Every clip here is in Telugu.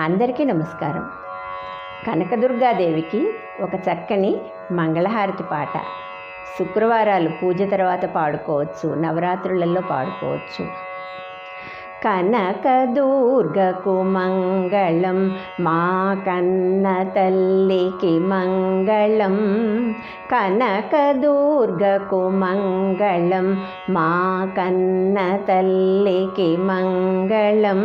అందరికీ నమస్కారం. కనకదుర్గాదేవికి ఒక చక్కని మంగళహారతి పాట. శుక్రవారాలు పూజ తర్వాత పాడుకోవచ్చు నవరాత్రులలో పాడుకోవచ్చు. కనకదుర్గకు మంగళం మా కన్న తల్లికి మంగళం. కనకదుర్గకు మంగళం మా కన్న తల్లికి మంగళం.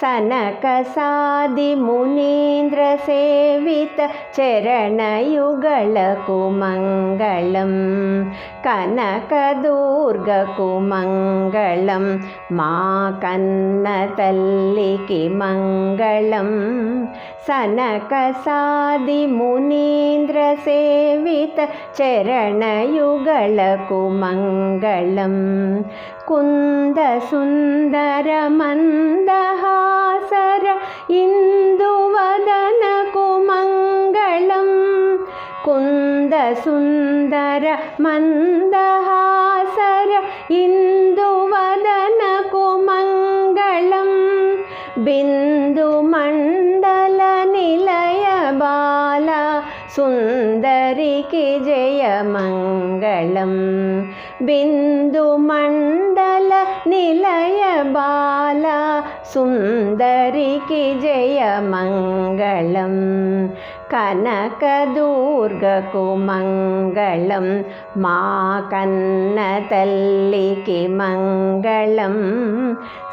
సనక సాది మునీంద్రసే సేవిత చరణయుగళకు మంగళం కనకదుర్గకు మంగళం మా కన్న తల్లికి మంగళం సనక సాది మునీంద్ర సేవిత സുന്ദര മന്ദഹാസര ഇന്ദുവദന കുമംഗളം ബിന്ദുമണ്ഡല നിലയ ബാല സുന്ദരിക്ക് ജയമംഗളം. ബിന്ദുമണ്ഡല നിലയ ബാല സുന്ദരിക്ക് ജയമംഗളം. నిలయ బాల మంగళం కనకదుర్గకు మంగళం మా కన్న తల్లికి మంగళం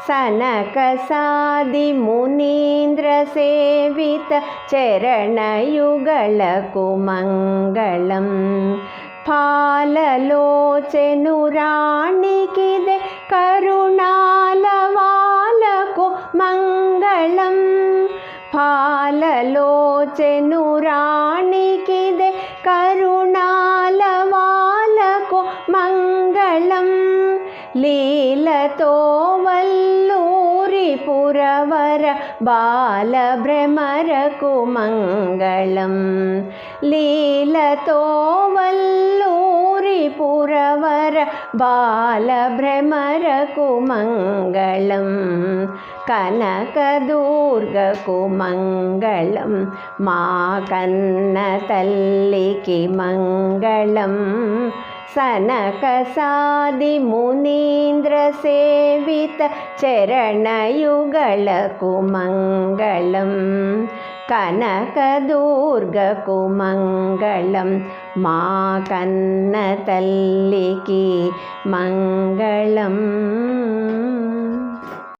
సనక సాది మునీంద్ర సేవిత చరణయుగళకు మంగళం. పాలలోచెను పాలలోచెను రాణికిదే కరుణాలవాలకు మంగళం. లీలతో వల్లూరి పురవర బాలభ్రమరకు మంగళం. లీలతో వల్లూరి పురవర బాలభ్రమరకు మంగళం. కనకదుర్గకు మంగళం మా కన్న తల్లికి మంగళం సనక సాది మునీంద్ర సేవిత చరణయుగళకు మంగళం కనకదుర్గకు మంగళం మా కన్న తల్లికి మంగళం